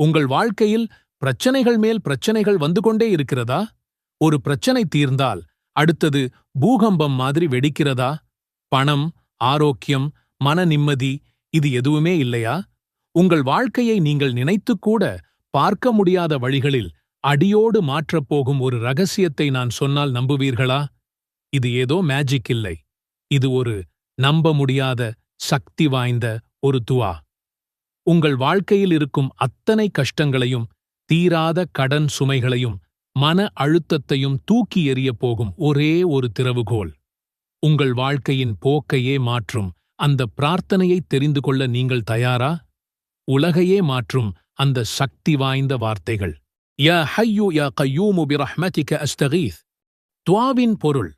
உங்கள் வாழ்க்கையில் பிரச்சனைகள் மேல் பிரச்சனைகள் வந்து கொண்டே இருக்கிறதா? ஒரு பிரச்சனை தீர்ந்தால் அடுத்தது பூகம்பம் மாதிரி வெடிக்கிறதா? பணம் ஆரோக்கியம் மன நிம்மதி இது எதுவுமே இல்லையா? உங்கள் வாழ்க்கையை நீங்கள் நினைத்துக்கூட பார்க்க முடியாத வழிகளில் அடியோடு மாற்றப் போகும் ஒரு ரகசியத்தை நான் சொன்னால் நம்புவீர்களா? இது ஏதோ மேஜிக் இல்லை. இது ஒரு நம்ப முடியாத சக்தி வாய்ந்த ஒரு துவா. உங்கள் வாழ்க்கையில் இருக்கும் அத்தனை கஷ்டங்களையும் தீராத கடன் சுமைகளையும் மன அழுத்தத்தையும் தூக்கி எறியப் போகும் ஒரே ஒரு திறவுகோல். உங்கள் வாழ்க்கையின் போக்கையே மாற்றும். அந்த பிரார்த்தனையை தெரிந்து கொள்ள நீங்கள் தயாரா? உலகையே மாற்றும் அந்த சக்தி வாய்ந்த வார்த்தைகள். யா ஹையு யா கையூமு பிரஹ்மதிக அஸ்தகீத். துவாவின் பொருள்.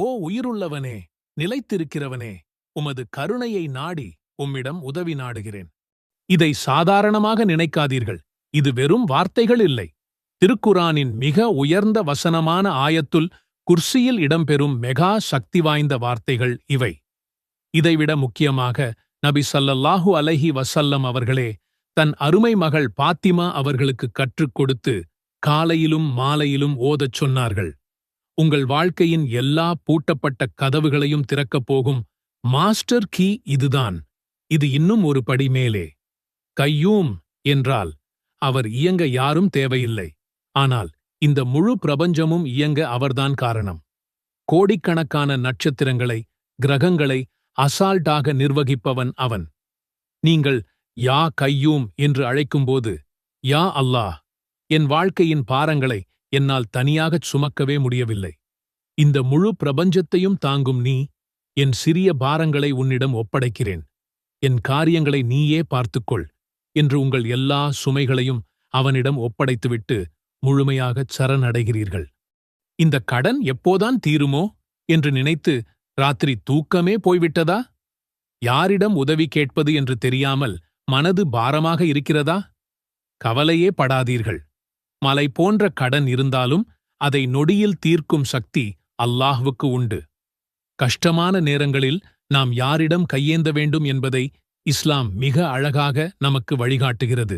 ஓ உயிருள்ளவனே நிலைத்திருக்கிறவனே உமது கருணையை நாடி உம்மிடம் உதவி நாடுகிறேன். இதை சாதாரணமாக நினைக்காதீர்கள். இது வெறும் வார்த்தைகள் இல்லை. திருக்குரானின் மிக உயர்ந்த வசனமான ஆயத்துல் குர்சியில் இடம்பெறும் மெகா சக்தி வாய்ந்த வார்த்தைகள் இவை. இதைவிட முக்கியமாக நபி சல்லல்லாஹு அலைஹி வசல்லம் அவர்களே தன் அருமை மகள் பாத்திமா அவர்களுக்கு கற்றுக் கொடுத்து காலையிலும் மாலையிலும் ஓதச் சொன்னார்கள். உங்கள் வாழ்க்கையின் எல்லா பூட்டப்பட்ட கதவுகளையும் திறக்கப் போகும் மாஸ்டர் கீ இதுதான். இது இன்னும் ஒரு படி மேலே. கையூம் என்றால் அவர் இயங்க யாரும் தேவையில்லை. ஆனால் இந்த முழு பிரபஞ்சமும் இயங்க அவர்தான் காரணம். கோடிக்கணக்கான நட்சத்திரங்களை கிரகங்களை அசால்ட்டாக நிர்வகிப்பவன் அவன். நீங்கள் யா கையூம் என்று அழைக்கும்போது யா அல்லாஹ் என் வாழ்க்கையின் பாரங்களை என்னால் தனியாகச் சுமக்கவே முடியவில்லை. இந்த முழு பிரபஞ்சத்தையும் தாங்கும் நீ என் சிறிய பாரங்களை உன்னிடம் ஒப்படைக்கிறேன். என் காரியங்களை நீயே பார்த்துக்கொள். என்று உங்கள் எல்லா சுமைகளையும் அவனிடம் ஒப்படைத்துவிட்டு முழுமையாகச் சரணடைகிறீர்கள். இந்த கடன் எப்போதான் தீருமோ என்று நினைத்து ராத்திரி தூக்கமே போய்விட்டதா? யாரிடம் உதவி கேட்பது என்று தெரியாமல் மனது பாரமாக இருக்கிறதா? கவலையே படாதீர்கள். மலை போன்ற கடன் இருந்தாலும் அதை நொடியில் தீர்க்கும் சக்தி அல்லாஹ்வுக்கு உண்டு. கஷ்டமான நேரங்களில் நாம் யாரிடம் கையேந்த வேண்டும் என்பதை இஸ்லாம் மிக அழகாக நமக்கு வழிகாட்டுகிறது.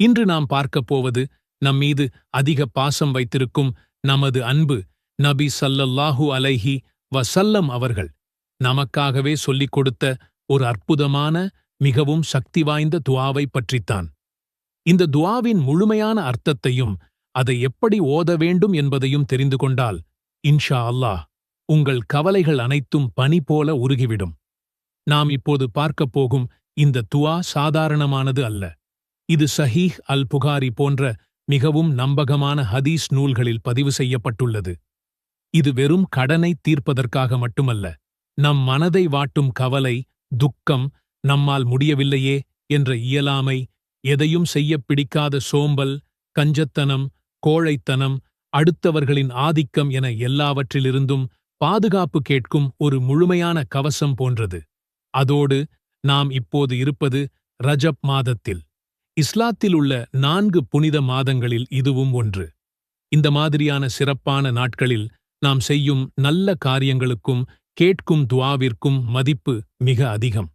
இன்று நாம் பார்க்கப் போவது நம்மீது அதிக பாசம் வைத்திருக்கும் நமது அன்பு நபி சல்லல்லாஹு அலைஹி வசல்லம் அவர்கள். நமக்காகவே சொல்லிக் கொடுத்த ஒரு அற்புதமான மிகவும் சக்தி வாய்ந்த துவாவை பற்றித்தான். இந்த துவாவின் முழுமையான அர்த்தத்தையும் அதை எப்படி ஓத வேண்டும் என்பதையும் தெரிந்து கொண்டால் இன்ஷா அல்லாஹ் உங்கள் கவலைகள் அனைத்தும் பனி போல உருகிவிடும். நாம் இப்போது பார்க்கப் போகும் இந்த துவா சாதாரணமானது அல்ல. இது சஹீஹ் அல் புகாரி போன்ற மிகவும் நம்பகமான ஹதீஸ் நூல்களில் பதிவு செய்யப்பட்டுள்ளது. இது வெறும் கடனை தீர்ப்பதற்காக மட்டுமல்ல நம் மனதை வாட்டும் கவலை துக்கம் நம்மால் முடியவில்லையே என்ற இயலாமை எதையும் செய்யப் பிடிக்காத சோம்பல் கஞ்சத்தனம் கோழைத்தனம் அடுத்தவர்களின் ஆதிக்கம் என எல்லாவற்றிலிருந்தும் பாதுகாப்பு கேட்கும் ஒரு முழுமையான கவசம் போன்றது. அதோடு நாம் இப்போது இருப்பது ரஜப் மாதத்தில். இஸ்லாத்தில் உள்ள நான்கு புனித மாதங்களில் இதுவும் ஒன்று. இந்த மாதிரியான சிறப்பான நாட்களில் நாம் செய்யும் நல்ல காரியங்களுக்கும் கேட்கும் துவாவிற்கும் மதிப்பு மிக அதிகம்.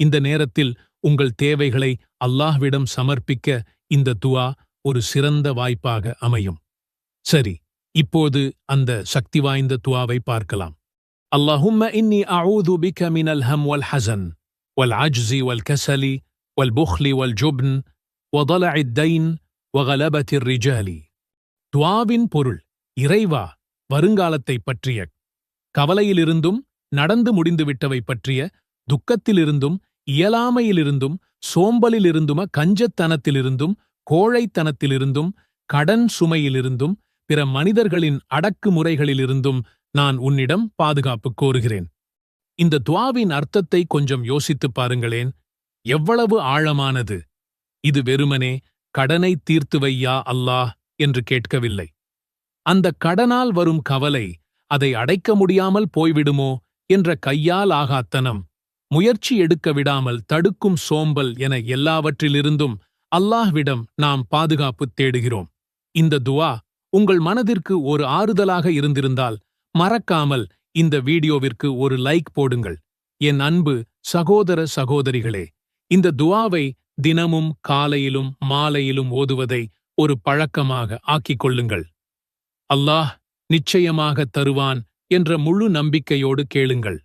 இந்த நேரத்தில் உங்கள் தேவைகளை அல்லாஹ்விடம் சமர்ப்பிக்க இந்த துவா ஒரு சிறந்த வாய்ப்பாக அமையும். சரி இப்போது அந்த சக்தி வாய்ந்த துவாவை பார்க்கலாம். اللهم إني أعوذ بك من الهم والحزن والعجز والكسل والبخل والجبن وضلع الدين وغلبة الرجال துவாவின் பொருள் இறைவா வருங்காலத்தைப் பற்றிய கவலையிலிருந்தும் நடந்து முடிந்துவிட்டவை பற்றிய துக்கத்திலிருந்தும் இயலாமையிலிருந்தும் சோம்பலிலிருந்தும கஞ்சத்தனத்திலிருந்தும் கோழைத்தனத்திலிருந்தும் கடன் சுமையிலிருந்தும் பிற மனிதர்களின் அடக்குமுறைகளிலிருந்தும் நான் உன்னிடம் பாதுகாப்பு கோருகிறேன். இந்த துவாவின் அர்த்தத்தை கொஞ்சம் யோசித்துப் பாருங்களேன். எவ்வளவு ஆழமானது. இது வெறுமனே கடனை தீர்த்து வையா அல்லாஹ்? என்று கேட்கவில்லை. அந்த கடனால் வரும் கவலை அதை அடைக்க முடியாமல் போய்விடுமோ? என்ற கையால் ஆகாத்தனம் முயற்சி எடுக்க விடாமல் தடுக்கும் சோம்பல் என எல்லாவற்றிலிருந்தும் அல்லாஹ்விடம் நாம் பாதுகாப்பு தேடுகிறோம். இந்த துவா உங்கள் மனதிற்கு ஒரு ஆறுதலாக இருந்திருந்தால் மறக்காமல் இந்த வீடியோவிற்கு ஒரு லைக் போடுங்கள். என் அன்பு சகோதர சகோதரிகளே இந்த துவாவை தினமும் காலையிலும் மாலையிலும் ஓதுவதை ஒரு பழக்கமாக ஆக்கிக் கொள்ளுங்கள். அல்லாஹ் நிச்சயமாக தருவான் என்ற முழு நம்பிக்கையோடு கேளுங்கள்.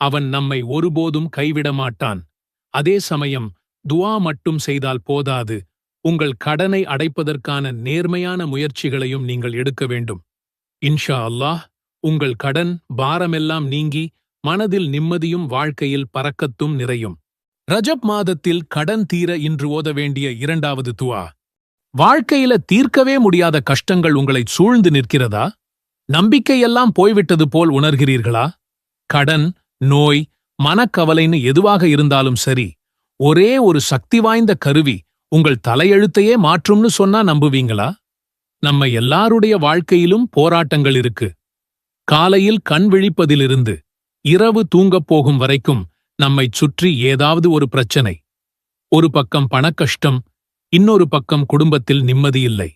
அவன் நம்மை ஒருபோதும் கைவிட மாட்டான். அதே சமயம் துவா மட்டும் செய்தால் போதாது. உங்கள் கடனை அடைப்பதற்கான நேர்மையான முயற்சிகளையும் நீங்கள் எடுக்க வேண்டும். இன்ஷா அல்லாஹ் உங்கள் கடன் பாரமெல்லாம் நீங்கி மனதில் நிம்மதியும் வாழ்க்கையில் பறக்கத்தும் நிறையும். ரஜப் மாதத்தில் கடன் தீர இன்று ஓத வேண்டிய இரண்டாவது துவா. வாழ்க்கையில தீர்க்கவே முடியாத கஷ்டங்கள் உங்களை சூழ்ந்து நிற்கிறதா? நம்பிக்கையெல்லாம் போய்விட்டது போல் உணர்கிறீர்களா? கடன் நோய் மனக்கவலைன்னு எதுவாக இருந்தாலும் சரி ஒரே ஒரு சக்தி வாய்ந்த கருவி உங்கள் தலையெழுத்தையே மாற்றும்னு சொன்னா நம்புவீங்களா? நம்ம எல்லாருடைய வாழ்க்கையிலும் போராட்டங்கள் இருக்கு. காலையில் கண் விழிப்பதிலிருந்து இரவு தூங்கப் போகும் வரைக்கும் நம்மைச் சுற்றி ஏதாவது ஒரு பிரச்சனை. ஒரு பக்கம் பணக்கஷ்டம் இன்னொரு பக்கம் குடும்பத்தில் நிம்மதியில்லை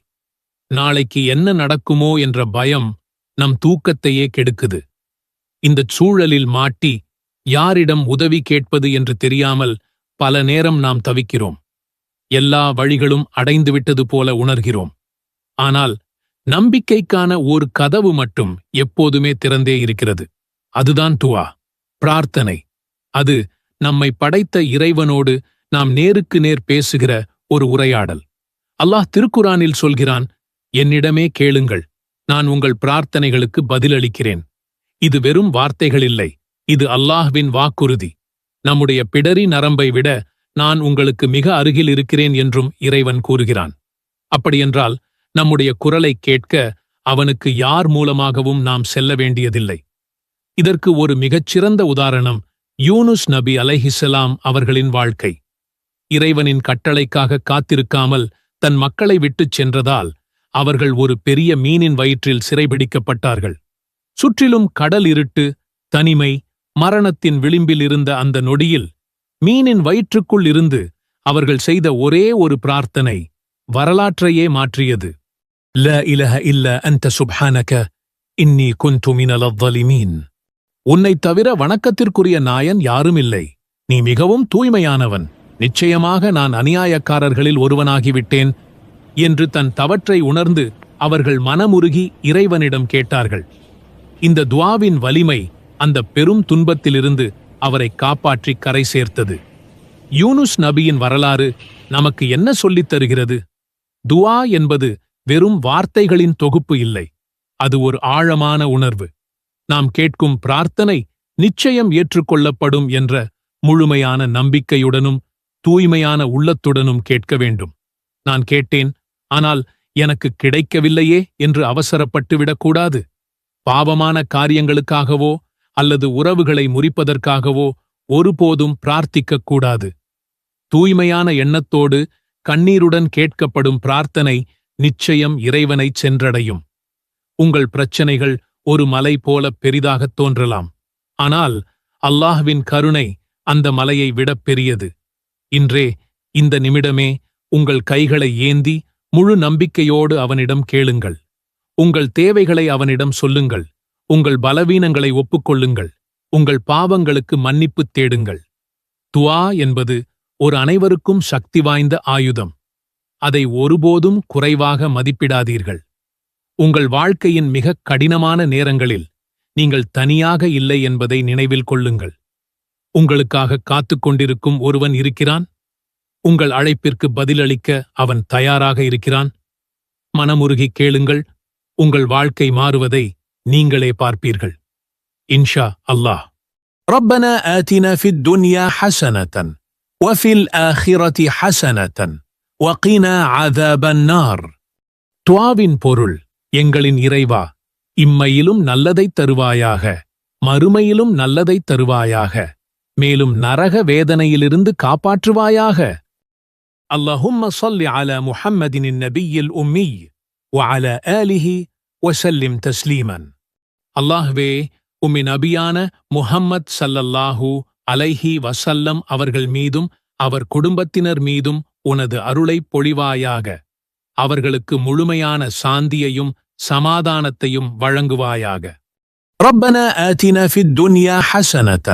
நாளைக்கு என்ன நடக்குமோ என்ற பயம் நம் தூக்கத்தையே கெடுக்குது. இந்தச் சூழலில் மாட்டி யாரிடம் உதவி கேட்பது என்று தெரியாமல் பல நேரம் நாம் தவிக்கிறோம். எல்லா வழிகளும் அடைந்துவிட்டது போல உணர்கிறோம். ஆனால் நம்பிக்கைக்கான ஒரு கதவு மட்டும் எப்போதுமே திறந்தே இருக்கிறது. அதுதான் துவா பிரார்த்தனை. அது நம்மை படைத்த இறைவனோடு நாம் நேருக்கு நேர் பேசுகிற ஒரு உரையாடல். அல்லாஹ் திருக்குரானில் சொல்கிறான் என்னிடமே கேளுங்கள் நான் உங்கள் பிரார்த்தனைகளுக்கு பதிலளிக்கிறேன். இது வெறும் வார்த்தைகள் இல்லை இது அல்லாஹ்வின் வாக்குறுதி. நம்முடைய பிடரி நரம்பை விட நான் உங்களுக்கு மிக அருகில் இருக்கிறேன் என்றும் இறைவன் கூறுகிறான். அப்படியென்றால் நம்முடைய குரலை கேட்க அவனுக்கு யார் மூலமாகவும் நாம் செல்ல வேண்டியதில்லை. இதற்கு ஒரு மிகச்சிறந்த உதாரணம் யூனுஸ் நபி அலைஹிசலாம் அவர்களின் வாழ்க்கை. இறைவனின் கட்டளைக்காக காத்திருக்காமல் தன் மக்களை விட்டுச் சென்றதால் அவர்கள் ஒரு பெரிய மீனின் வயிற்றில் சிறைபிடிக்கப்பட்டார்கள். சுற்றிலும் கடல் இருட்டு தனிமை மரணத்தின் விளிம்பில் இருந்த அந்த நொடியில் மீனின் வயிற்றுக்குள் இருந்து அவர்கள் செய்த ஒரே ஒரு பிரார்த்தனை வரலாற்றையே மாற்றியது. ல இலஹ இல்ல அன்த சுப்ஹானக இன்னி குந்து மினல் அவ்வலிமீன் உன்னைத் தவிர வணக்கத்திற்குரிய நாயன் யாரும் இல்லை. நீ மிகவும் தூய்மையானவன். நிச்சயமாக நான் அநியாயக்காரர்களில் ஒருவனாகிவிட்டேன் என்று தன் தவற்றை உணர்ந்து அவர்கள் மனமுருகி இறைவனிடம் கேட்டார்கள். இந்த துவாவின் வலிமை அந்த பெரும் துன்பத்திலிருந்து அவரை காப்பாற்றி கரை சேர்த்தது. யூனுஸ் நபியின் வரலாறு நமக்கு என்ன சொல்லித் தருகிறது? துவா என்பது வெறும் வார்த்தைகளின் தொகுப்பு இல்லை. அது ஒரு ஆழமான உணர்வு. நாம் கேட்கும் பிரார்த்தனை நிச்சயம் ஏற்றுக்கொள்ளப்படும் என்ற முழுமையான நம்பிக்கையுடனும் தூய்மையான உள்ளத்துடனும் கேட்க வேண்டும். நான் கேட்டேன் ஆனால் எனக்கு கிடைக்கவில்லையே என்று அவசரப்பட்டு விடக்கூடாது. பாவமான காரியங்களுக்காகவோ அல்லது உறவுகளை முறிப்பதற்காகவோ ஒருபோதும் பிரார்த்திக்கக் கூடாது. தூய்மையான எண்ணத்தோடு கண்ணீருடன் கேட்கப்படும் பிரார்த்தனை நிச்சயம் இறைவனைச் சென்றடையும். உங்கள் பிரச்சனைகள் ஒரு மலை போல பெரிதாகத் தோன்றலாம். ஆனால் அல்லாஹ்வின் கருணை அந்த மலையை விடப் பெரியது. இன்றே இந்த நிமிடமே உங்கள் கைகளை ஏந்தி முழு நம்பிக்கையோடு அவனிடம் கேளுங்கள். உங்கள் தேவைகளை அவனிடம் சொல்லுங்கள். உங்கள் பலவீனங்களை ஒப்புக்கொள்ளுங்கள். உங்கள் பாவங்களுக்கு மன்னிப்புத் தேடுங்கள். துவா என்பது ஒரு அனைவருக்கும் சக்தி வாய்ந்த ஆயுதம். அதை ஒருபோதும் குறைவாக மதிப்பிடாதீர்கள் உங்கள் வாழ்க்கையின் மிகக் கடினமான நேரங்களில் நீங்கள் தனியாக இல்லை என்பதை நினைவில் கொள்ளுங்கள் உங்களுக்காக காத்துக் கொண்டிருக்கும் ஒருவன் இருக்கிறான் உங்கள் அழைப்பிற்கு பதிலளிக்க அவன் தயாராக இருக்கிறான் மனமுருகி கேளுங்கள் உங்கள் வாழ்க்கை மாறுவதை நீங்களே பார்ப்பீர்கள் இன்ஷா அல்லாஹ் ربنا آتنا في الدنيا حسنة وفي الآخرة حسنة وقنا عذاب النار துவாவின் பொருள் எங்களின் இறைவா இம்மையிலும் நல்லதைத் தருவாயாக மறுமையிலும் நல்லதைத் தருவாயாக மேலும் நரக வேதனையிலிருந்து காப்பாற்றுவாயாக اللهم صل على محمد النبي الأمي وعلى آله وسلم تسليما அல்லாஹ்வே உம்மின் நபியான முஹம்மத் ஸல்லல்லாஹு அலைஹி வசல்லம் அவர்கள் மீதும் அவர் குடும்பத்தினர் மீதும் உனது அருளைப் பொழிவாயாக அவர்களுக்கு முழுமையான சாந்தியையும் சமாதானத்தையும் வழங்குவாயாக ربنا آتنا في الدنيا حسنة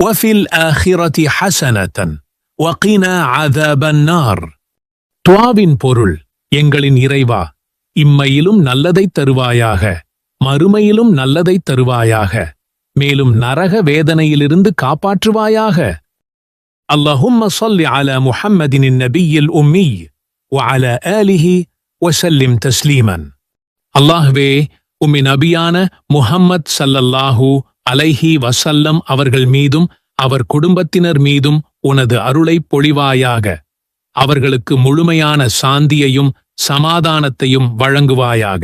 وفي الآخرة حسنة وقنا عذاب النار துவாவின் பொருள் எங்களின் இறைவா இம்மையிலும் நல்லதைத் தருவாயாக மறுமையிலும் நல்லதைத் தருவாயாக மேலும் நரக வேதனையிலிருந்து காப்பாற்றுவாயாக اللهم صل على محمد النبي الأمي وعلى آله وسلم تسليما அல்லாஹ்வே உம்மின் நபியான முஹம்மத் ஸல்லல்லாஹு அலைஹி வசல்லம் அவர்கள் மீதும் அவர் குடும்பத்தினர் மீதும் உனது அருளைப் பொழிவாயாக அவர்களுக்கு முழுமையான சாந்தியையும் சமாதானத்தையும் வழங்குவாயாக